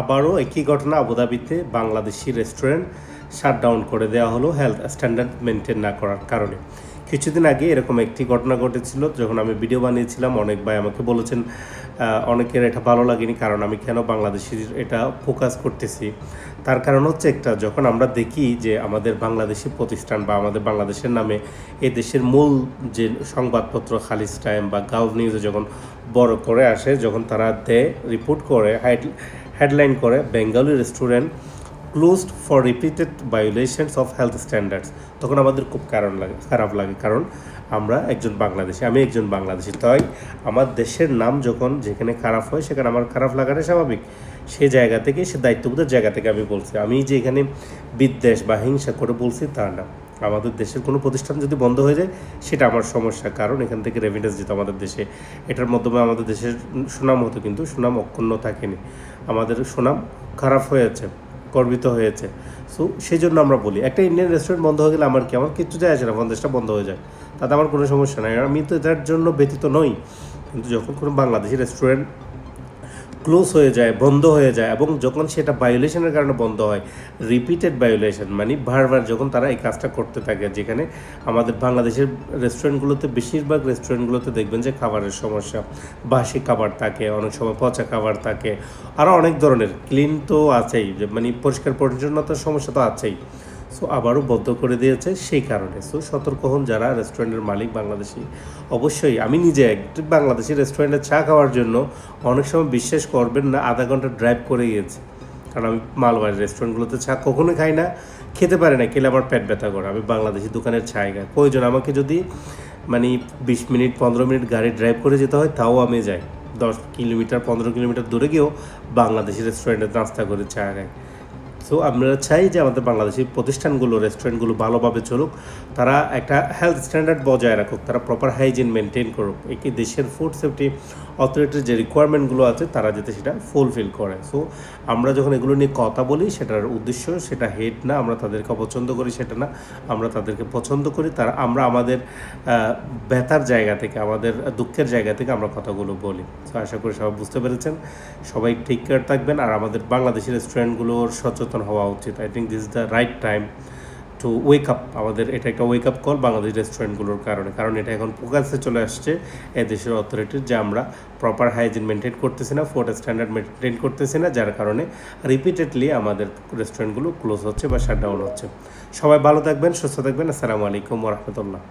আবারও একই ঘটনা আবুধাবিতে বাংলাদেশি রেস্টুরেন্ট শাটডাউন করে দেওয়া হলো হেলথ স্ট্যান্ডার্ড মেনটেন না করার কারণে। কিছুদিন আগে এরকম একটি ঘটনা ঘটেছিল যখন আমি ভিডিও বানিয়েছিলাম, অনেক ভাই আমাকে বলেছেন অনেকের এটা ভালো লাগেনি কারণ আমি কেন বাংলাদেশির এটা ফোকাস করতেছি? তার কারণ হচ্ছে একটা, যখন আমরা দেখি যে আমাদের বাংলাদেশি প্রতিষ্ঠান বা আমাদের বাংলাদেশের নামে এ দেশের মূল যে সংবাদপত্র খালিজ টাইম বা গালফ নিউজে যখন বড় করে আসে, যখন তারা দেয়, রিপোর্ট করে হাইড হেডলাইন করে Bengali restaurant closed for repeated violations of health standards তখন আমাদের খুব কারণ লাগে খারাপ লাগে কারণ আমরা একজন বাংলাদেশি আমি একজন বাংলাদেশি তাই আমার দেশের নাম যখন যেখানে খারাপ হয় সেখানে আমার খারাপ লাগাটা স্বাভাবিক। সে জায়গা থেকে, সে দায়িত্ববোধের জায়গা থেকে আমি বলছি। আমি যে এখানে বিদ্বেষ বা হিংসা করে বলছি, তা না। আমাদের দেশের কোনো প্রতিষ্ঠান যদি বন্ধ হয়ে যায়, সেটা আমার সমস্যা কারণ। এখান থেকে রেভিডেন্স যেত আমাদের দেশে, এটার মাধ্যমে আমাদের দেশের সুনাম হতো, কিন্তু সুনাম অক্ষুণ্ণ থাকেনি। আমাদের সুনাম খারাপ হয়েছে গর্বিত হয়েছে সো সেই জন্য আমরা বলি, একটা ইন্ডিয়ান রেস্টুরেন্ট বন্ধ হয়ে গেলে আমার কি? আমার কিচ্ছু যায় আসে না বাংলাদেশটা বন্ধ হয়ে যায়। তাতে আমার কোনো সমস্যা নাই। আমি তো এটার জন্য ব্যতীত নই। কিন্তু যখন কোনো বাংলাদেশি রেস্টুরেন্ট ক্লোজ হয়ে যায়, বন্ধ হয়ে যায় এবং যখন সেটা ভায়োলেশনের কারণে বন্ধ হয় রিপিটেড ভায়োলেশন মানে বারবার যখন তারা এই কাজটা করতে থাকে, যেখানে আমাদের বাংলাদেশের রেস্টুরেন্টগুলোতে বেশিরভাগ রেস্টুরেন্টগুলোতে দেখবেন যে খাবারের সমস্যা, বাসি খাবার থাকে, অনেক সময় পচা খাবার থাকে আরও অনেক ধরনের ক্লিন তো আছেই মানে পরিষ্কার পরিচ্ছন্নতার সমস্যা তো আছেই। সো আবারও বদ্ধ করে দিয়েছে সেই কারণে। সো সতর্ক হন যারা রেস্টুরেন্টের মালিক বাংলাদেশি। অবশ্যই আমি নিজে একটি বাংলাদেশি রেস্টুরেন্টে চা খাওয়ার জন্য অনেক সময় বিশ্বাস করবেন না, আধা ঘণ্টা ড্রাইভ করে গিয়েছি। কারণ আমি মালবাড়ি রেস্টুরেন্টগুলোতে চা কখনোই খাই না, খেতে পারি না, খেলে আমার পেট ব্যথা করে। আমি বাংলাদেশি দোকানের চাই খাই প্রয়োজন আমাকে যদি মানে বিশ মিনিট, পনেরো মিনিট গাড়ি ড্রাইভ করে যেতে হয়, তাও আমি যাই। দশ কিলোমিটার, পনেরো কিলোমিটার দূরে গিয়েও বাংলাদেশি রেস্টুরেন্টে নাস্তা করে চা খাই। সো আমরা চাই যে আমাদের বাংলাদেশি প্রতিষ্ঠানগুলো রেস্টুরেন্টগুলো ভালোভাবে চলুক, তারা একটা হেলথ স্ট্যান্ডার্ড বজায় রাখুক, তারা প্রপার হাইজিন মেনটেন করুক। একই দেশের ফুড সেফটি অথরিটির যে রিকোয়ারমেন্টগুলো আছে, তারা যাতে সেটা ফুলফিল করে। সো আমরা যখন এগুলো নিয়ে কথা বলি, সেটার উদ্দেশ্য সেটা হেট না, আমরা তাদেরকে অপছন্দ করি সেটা না, আমরা তাদেরকে পছন্দ করি, তারা, আমরা আমাদের ব্যথার জায়গা থেকে, আমাদের দুঃখের জায়গা থেকে আমরা কথাগুলো বলি। সো আশা করি সবাই বুঝতে পেরেছেন। সবাই ঠিক কেয়ার থাকবেন, আর আমাদের বাংলাদেশি রেস্টুরেন্টগুলোর সচেতন হওয়া উচিত। I think this is the right time to wake up আমাদের এটা একটা ওয়েক আপ কল বাংলাদেশ রেস্টুরেন্টগুলোর কারণে। কারণ এটা এখন ফোকাসে চলে আসছে দেশের অথরিটির যে আমরা প্রপার হাইজিন মেনটেন করতেছি না ফুড স্ট্যান্ডার্ড মেনটেন করতেছি না, যার কারণে রিপিটেডলি আমাদের রেস্টুরেন্টগুলো ক্লোজ হচ্ছে বা শাটডাউন হচ্ছে। সবাই ভালো থাকবেন, সুস্থ থাকবেন। আসসালামু আলাইকুম রহমতুল্লাহ।